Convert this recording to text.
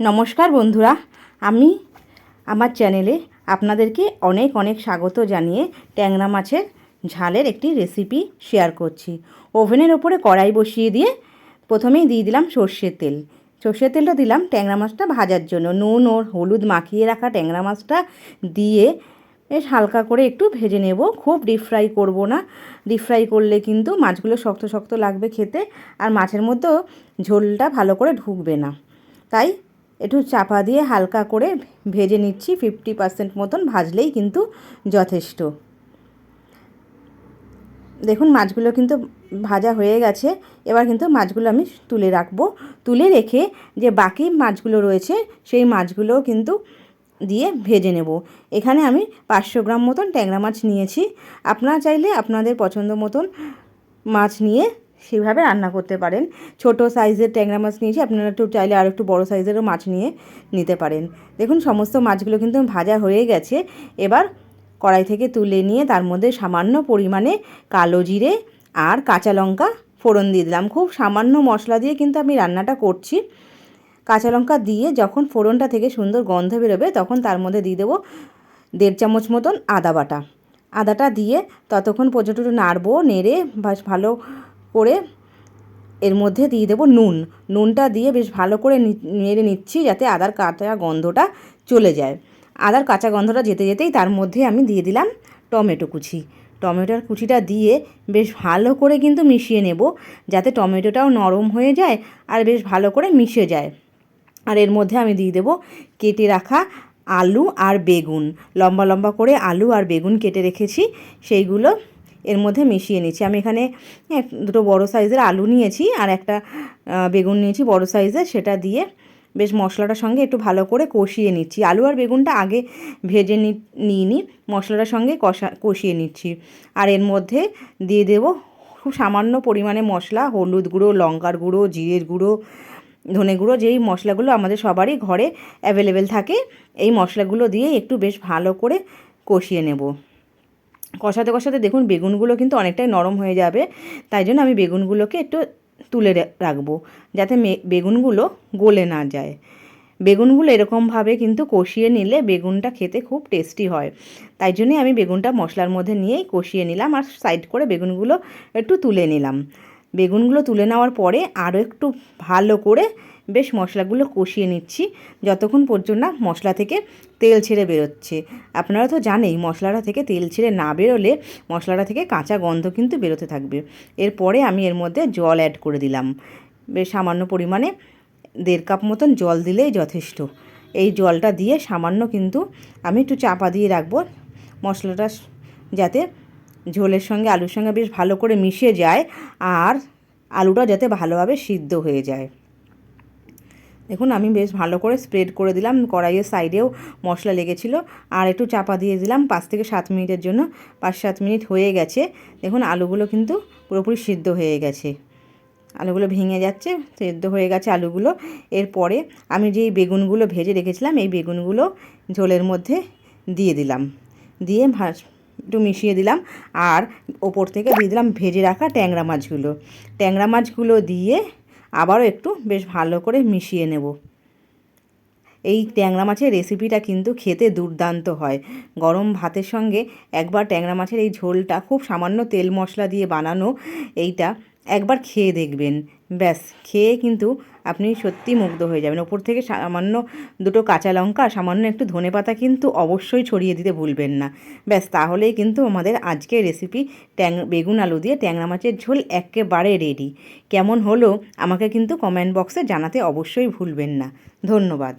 নমস্কার বন্ধুরা, আমি আমার চ্যানেলে আপনাদেরকে অনেক অনেক স্বাগত জানিয়ে ট্যাংরা মাছের ঝালের একটি রেসিপি শেয়ার করছি। ওভেনের ওপরে কড়াই বসিয়ে দিয়ে প্রথমেই দিয়ে দিলাম সর্ষের তেল। সর্ষের তেলটা দিলাম ট্যাংরা মাছটা ভাজার জন্য। নুন ও হলুদ মাখিয়ে রাখা ট্যাংরা মাছটা দিয়ে বেশ হালকা করে একটু ভেজে নেব। খুব ডিপ ফ্রাই করব না। ডিপ ফ্রাই করলে কিন্তু মাছগুলো শক্ত শক্ত লাগবে খেতে আর মাছের মধ্যেও ঝোলটা ভালো করে ঢুকবে না। তাই একটু চাপা দিয়ে হালকা করে ভেজে নিচ্ছি। ফিফটি পার্সেন্ট মতন ভাজলেই কিন্তু যথেষ্ট। দেখুন, মাছগুলো কিন্তু ভাজা হয়ে গেছে। এবার কিন্তু মাছগুলো আমি তুলে রাখব। তুলে রেখে যে বাকি মাছগুলো রয়েছে, সেই মাছগুলো কিন্তু দিয়ে ভেজে নেব। এখানে আমি পাঁচশো গ্রাম মতন ট্যাংরা মাছ নিয়েছি। আপনারা চাইলে আপনাদের পছন্দ মতন মাছ নিয়ে সেভাবে রান্না করতে পারেন। ছোট সাইজের ট্যাংরা মাছ নিয়েছি আপনারা একটু চাইলে আর একটু বড় সাইজেরও মাছ নিয়ে নিতে পারেন। দেখুন, সমস্ত মাছগুলো কিন্তু ভাজা হয়ে গেছে। এবার কড়াই থেকে তুলে নিয়ে তার মধ্যে সামান্য পরিমাণে কালো জিরে আর কাঁচা লঙ্কা ফোড়ন দিয়ে দিলাম। খুব সামান্য মশলা দিয়ে কিন্তু আমি রান্নাটা করছি। কাঁচা লঙ্কা দিয়ে যখন ফোড়নটা থেকে সুন্দর গন্ধ বেরোবে, তখন তার মধ্যে দিয়ে দেবো দেড় চামচ মতন আদা বাটা। আদাটা দিয়ে ততক্ষণ পর্যন্ত নাড়বো, নেড়ে ভালো করে এর মধ্যে দিয়ে দেবো নুন। নুনটা দিয়ে বেশ ভালো করে নেড়ে নিচ্ছি যাতে আদার কাঁচা গন্ধটা চলে যায়। আদার কাঁচা গন্ধটা যেতে যেতেই তার মধ্যে আমি দিয়ে দিলাম টমেটো কুচি। টমেটোর কুচিটা দিয়ে বেশ ভালো করে কিন্তু মিশিয়ে নেব যাতে টমেটোটাও নরম হয়ে যায় আর বেশ ভালো করে মিশে যায়। আর এর মধ্যে আমি দিয়ে দেবো কেটে রাখা আলু আর বেগুন। লম্বা লম্বা করে আলু আর বেগুন কেটে রেখেছি, সেইগুলো এর মধ্যে মিশিয়ে নিচ্ছি। আমি এখানে দুটো বড় সাইজের আলু নিয়েছি আর একটা বেগুন নিয়েছি বড় সাইজের। সেটা দিয়ে বেশ মশলাটার সঙ্গে একটু ভালো করে কষিয়ে নিচ্ছি। আলু আর বেগুনটা আগে ভেজে নি, নিইনি। মশলাটার সঙ্গে কষা, কষিয়ে নিচ্ছি। আর এর মধ্যে দিয়ে দেব খুব সামান্য পরিমাণে মশলা, হলুদ গুঁড়ো, লঙ্কার গুঁড়ো, জিরের গুঁড়ো, ধনে গুঁড়ো, যেই মশলাগুলো আমাদের সবারই ঘরে অ্যাভেলেবেল থাকে, এই মশলাগুলো দিয়ে একটু বেশ ভালো করে কষিয়ে নেব। কষাতে কষাতে দেখুন বেগুনগুলো কিন্তু অনেকটাই নরম হয়ে যাবে, তাই জন্য আমি বেগুনগুলোকে একটু তুলে রাখব, যাতে বেগুনগুলো গলে না যায়। বেগুনগুলো এরকমভাবে কিন্তু কষিয়ে নিলে বেগুনটা খেতে খুব টেস্টি হয়। তাই জন্যে আমি বেগুনটা মশলার মধ্যে নিয়েই কষিয়ে নিলাম আর সাইড করে বেগুনগুলো একটু তুলে নিলাম। বেগুনগুলো তুলে নেওয়ার পরে আরও একটু ভালো করে বেশ মশলাগুলো কষিয়ে নিচ্ছি। যতক্ষণ পর্যন্ত না মশলা থেকে তেল ছেড়ে বেরোচ্ছে। আপনারা তো জানেই মশলাটা থেকে তেল ছেড়ে না বেরোলে মশলাটা থেকে কাঁচা গন্ধ কিন্তু বেরোতে থাকবে। এরপরে আমি এর মধ্যে জল অ্যাড করে দিলাম। বেশ সামান্য পরিমাণে দেড় কাপ মতন জল দিলেই যথেষ্ট। এই জলটা দিয়ে সামান্য কিন্তু আমি একটু চাপা দিয়ে রাখব। মশলাটা যাতে ঝোলের সঙ্গে, আলুর সঙ্গে বেশ ভালো করে মিশে যায় আর আলুটা যাতে ভালোভাবে সিদ্ধ হয়ে যায়। দেখুন, আমি বেশ ভালো করে স্প্রেড করে দিলাম, কড়াইয়ের সাইডেও মশলা লেগেছিল, আর একটু চাপা দিয়ে দিলাম, পাঁচ থেকে সাত মিনিটের জন্য, পাঁচ সাত মিনিট হয়ে গেছে। দেখুন, আলুগুলো কিন্তু পুরোপুরি সিদ্ধ হয়ে গেছে। আলুগুলো ভেঙে যাচ্ছে, সেদ্ধ হয়ে গেছে আলুগুলো। এরপরে আমি যেই বেগুনগুলো ভেজে রেখেছিলাম, এই বেগুনগুলো ঝোলের মধ্যে দিয়ে দিলাম। দিয়ে একটু মিশিয়ে দিলাম, আর ওপর থেকে দিয়ে দিলাম ভেজে রাখা ট্যাংরা মাছগুলো। ট্যাংরা মাছগুলো দিয়ে আবারও একটু বেশ ভালো করে মিশিয়ে নেব। এই ট্যাংরা মাছের রেসিপিটা কিন্তু খেতে দুর্দান্ত হয়। গরম ভাতের সঙ্গে একবার ট্যাংরা মাছের এই ঝোলটা খুব সামান্য তেল মশলা দিয়ে বানানো, এইটা একবার খেয়ে দেখবেন। ব্যাস, খেয়ে কিন্তু আপনি সত্যি মুগ্ধ হয়ে যাবেন। ওপর থেকে সামান্য দুটো কাঁচা লঙ্কা, সামান্য একটু ধনে পাতা কিন্তু অবশ্যই ছড়িয়ে দিতে ভুলবেন না। ব্যাস, তাহলেই কিন্তু আমাদের আজকের রেসিপি ট্যাং, বেগুন আলু দিয়ে ট্যাংরা মাছের ঝোল একেবারে রেডি কেমন হলো আমাকে কিন্তু কমেন্ট বক্সে জানাতে অবশ্যই ভুলবেন না। ধন্যবাদ।